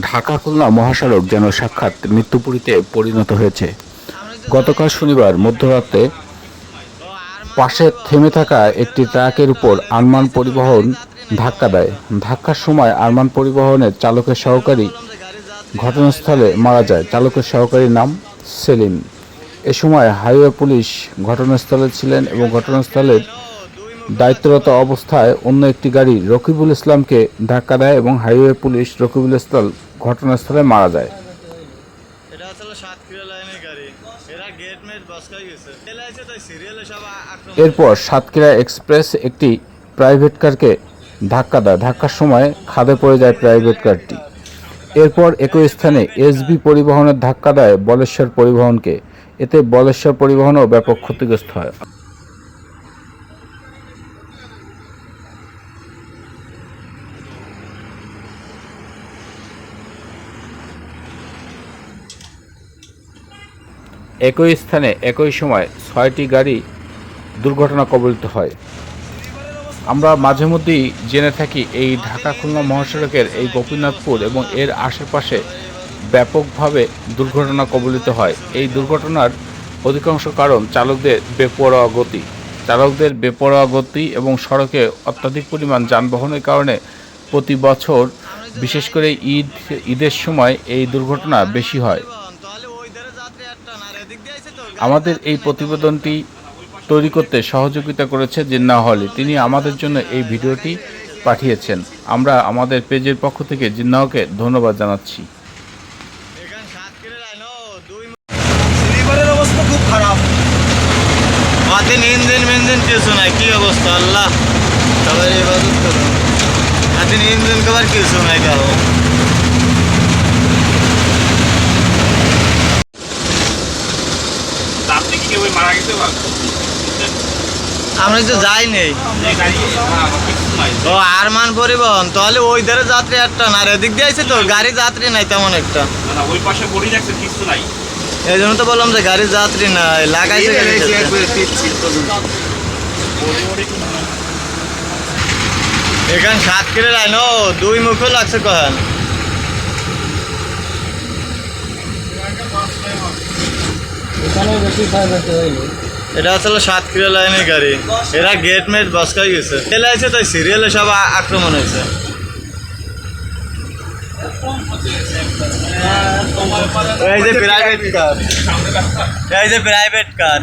ঢাকা খুলনা মহাসড়ক যেন সাক্ষাৎ মৃত্যুপুরীতে পরিণত হয়েছে। গতকাল শনিবার মধ্যরাতে পাশে থেমে থাকা একটি ট্রাকের উপর আরমান পরিবহন ধাক্কা দেয়। ধাক্কার সময় আরমান পরিবহনের চালকের সহকারী ঘটনাস্থলে মারা যায়। চালকের সহকারীর নাম সেলিম। এ সময় হাইওয়ে পুলিশ ঘটনাস্থলে ছিলেন এবং ঘটনাস্থলের দায়িত্বরত অবস্থায় অন্য একটি গাড়ি রকিবুল ইসলামকে ধাক্কা দেয় এবং হাইওয়ে পুলিশ রকিবুল ইসলাম ঘটনাস্থলে মারা যায়। এটা আসলে সাতক্ষীরা লাইনের গাড়ি। এরা গেট মেট বসকাই গেছে। এলা তাই সিরিয়ালে সব আক্রমণ। এরপর সাতক্ষীরা এক্সপ্রেস একটি প্রাইভেট কারকে ধাক্কা দেয়। ধাক্কার সময় খাদে পড়ে যায় প্রাইভেট কারটি। এরপর একই স্থানে এসবি পরিবহনের ধাক্কা দেয় বলেশ্বর পরিবহনকে। এতে বলেশ্বর পরিবহনও ব্যাপক ক্ষতিগ্রস্ত হয়। একই স্থানে, একই সময় ছয়টি গাড়ি দুর্ঘটনা কবলিত হয়। আমরা মাঝে মধ্যেই জেনে থাকি এই ঢাকা খুলনা মহাসড়কের এই গোপীনাথপুর এবং এর আশেপাশে ব্যাপকভাবে দুর্ঘটনা কবলিত হয়। এই দুর্ঘটনার অধিকাংশ কারণ চালকদের বেপরোয়া গতি। চালকদের বেপরোয়া গতি এবং সড়কে অত্যাধিক পরিমাণ যানবাহনের কারণে প্রতি বছর, বিশেষ করে ঈদ, ঈদের সময় এই দুর্ঘটনা বেশি হয় তাহলে ওই ধারে যাত্রী একটা না আর এদিক দিয়ে আইছে তো আমাদের এই প্রতিবেদনটি তৈরি করতে সহযোগিতা করেছে জিন্না হলি তিনি আমাদের জন্য এই ভিডিওটি পাঠিয়েছেন। আমরা আমাদের পেজের পক্ষ থেকে জিন্নাহকে ধন্যবাদ জানাচ্ছি। অবস্থা খুব খারাপ। ইঞ্জিন মিঞ্জিন কিছু কি অবস্থা? আল্লাহ। কিছু নাই দেখো আপনি কি কেউ মারা গেছে বা আমরা তো যাই নেই ও আরমান পরিবহন তাহলে ওই ধারে যাত্রী একটা না এদিক দিয়ে আইছে তো গাড়ি যাত্রী নাই তেমন একটা। ওই পাশে বডি দেখছে কিছু নাই। এই জন্য তো বললাম যে গাড়ির যাত্রী নাই লাগাইছে এখান সাতক্ষীরা লাইন ও দুই মুখও লাগছে কখন এটা আসলে সাত কিলো লাইনের গাড়ি। এরা গেট মেট বসকাই গেছে। ছেলে আছে তাই সিরিয়ালে সব আক্রমণ হয়েছে। এই যে প্রাইভেট কার এই প্রাইভেট কার